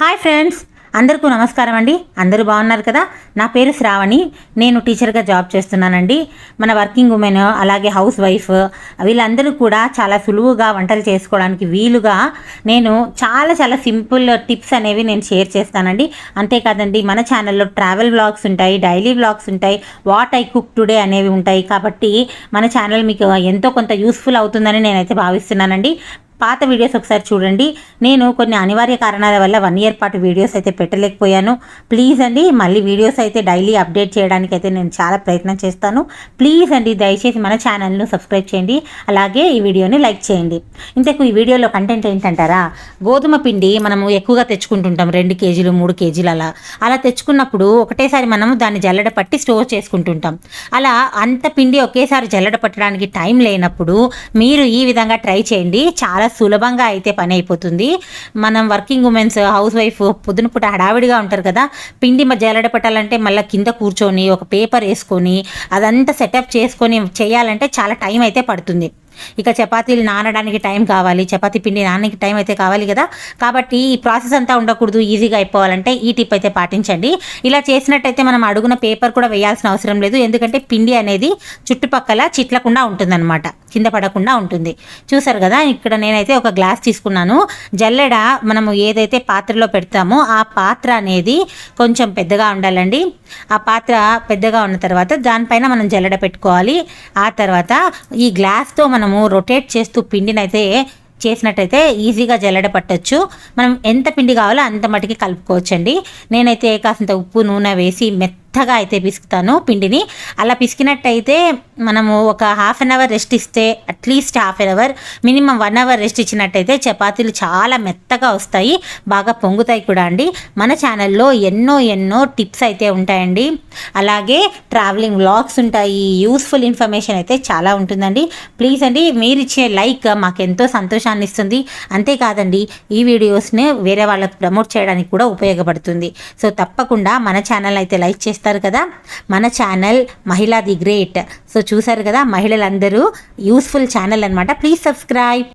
Hi friends అందరికీ నమస్కారం అండి. అందరూ బాగున్నారు కదా? నా పేరు శ్రావణి. నేను టీచర్గా జాబ్ చేస్తున్నానండి. మన వర్కింగ్ ఉమెన్ అలాగే హౌస్ వైఫ్ వీళ్ళందరూ కూడా చాలా సులువుగా వంటలు చేసుకోవడానికి వీలుగా నేను చాలా చాలా సింపుల్ టిప్స్ అనేవి నేను షేర్ చేస్తానండి. అంతేకాదండి మన ఛానల్లో ట్రావెల్ బ్లాగ్స్ ఉంటాయి డైలీ బ్లాగ్స్ ఉంటాయి వాట్ ఐ కుక్ టుడే అనేవి ఉంటాయి. కాబట్టి మన ఛానల్ మీకు ఎంతో కొంత యూస్ఫుల్ అవుతుందని నేనైతే భావిస్తున్నానండి. పాత వీడియోస్ ఒకసారి చూడండి. నేను కొన్ని అనివార్య కారణాల వల్ల వన్ ఇయర్ పాటు వీడియోస్ అయితే పెట్టలేకపోయాను. ప్లీజ్ అండి మళ్ళీ వీడియోస్ అయితే డైలీ అప్డేట్ చేయడానికి అయితే నేను చాలా ప్రయత్నం చేస్తాను. ప్లీజ్ అండి దయచేసి మన ఛానల్ను సబ్స్క్రైబ్ చేయండి. అలాగే ఈ వీడియోని లైక్ చేయండి. ఇంతకు ఈ వీడియోలో కంటెంట్ ఏంటంటారా? గోధుమ పిండి మనము ఎక్కువగా తెచ్చుకుంటుంటాం రెండు కేజీలు మూడు కేజీలు అలా. అలా తెచ్చుకున్నప్పుడు ఒకటేసారి మనము దాన్ని జల్లడ పట్టి స్టోర్ చేసుకుంటుంటాం. అలా అంత పిండి ఒకేసారి జల్లడ పట్టడానికి టైం లేనప్పుడు మీరు ఈ విధంగా ట్రై చేయండి. చాలా సులభంగా అయితే పని అయిపోతుంది. మనం వర్కింగ్ ఉమెన్స్ హౌస్ వైఫ్ పొద్దున పూట హడావిడిగా ఉంటారు కదా పిండి మ- జల్లెడ మళ్ళీ కింద కూర్చొని ఒక పేపర్ వేసుకొని అదంతా సెటప్ చేసుకొని చేయాలంటే చాలా టైం అయితే పడుతుంది. ఇక చపాతీలు నానడానికి టైం కావాలి చపాతీ పిండి నానడానికి టైం అయితే కావాలి కదా. కాబట్టి ఈ ప్రాసెస్ అంతా ఉండకూడదు ఈజీగా అయిపోవాలంటే ఈ టిప్ అయితే పాటించండి. ఇలా చేసినట్టయితే మనం అడుగున పేపర్ కూడా వేయాల్సిన అవసరం లేదు ఎందుకంటే పిండి అనేది చుట్టుపక్కల చిట్లకుండా ఉంటుందన్నమాట కింద పడకుండా ఉంటుంది. చూసారు కదా ఇక్కడ నేనైతే ఒక గ్లాస్ తీసుకున్నాను. జల్లెడ మనము ఏదైతే పాత్రలో పెడతామో ఆ పాత్ర అనేది కొంచెం పెద్దగా ఉండాలండి. ఆ పాత్ర పెద్దగా ఉన్న తర్వాత దానిపైన మనం జల్లెడ పెట్టుకోవాలి. ఆ తర్వాత ఈ గ్లాస్తో మనము రొటేట్ చేస్తూ పిండినైతే చేసినట్టయితే ఈజీగా జల్లెడ పట్టొచ్చు. మనం ఎంత పిండి కావాలో అంత మటుకి కలుపుకోవచ్చండి. నేనైతే కాసింత ఉప్పు నూనె వేసి మెత్త మెత్తగా అయితే పిసుకుతాను పిండిని. అలా పిసికినట్టయితే మనము ఒక హాఫ్ అన్ అవర్ రెస్ట్ ఇస్తే at least half an hour minimum one hour rest ఇచ్చినట్టయితే చపాతీలు చాలా మెత్తగా వస్తాయి బాగా పొంగుతాయి కూడా అండి. మన ఛానల్లో ఎన్నో ఎన్నో టిప్స్ అయితే ఉంటాయండి. అలాగే ట్రావెలింగ్ వ్లాగ్స్ ఉంటాయి యూస్ఫుల్ ఇన్ఫర్మేషన్ అయితే చాలా ఉంటుందండి. ప్లీజ్ అండి మీరు ఇచ్చే లైక్ మాకు ఎంతో సంతోషాన్ని ఇస్తుంది. అంతేకాదండి ఈ వీడియోస్ని వేరే వాళ్ళకి ప్రమోట్ చేయడానికి కూడా ఉపయోగపడుతుంది. సో తప్పకుండా మన ఛానల్ అయితే లైక్ చేస్తారు కదా? మన ఛానల్ మహిళా ది గ్రేట్ సో చూసారు కదా? మహిళలందరూ యూస్ఫుల్ ఛానల్ అనమాట ప్లీజ్ సబ్స్క్రైబ్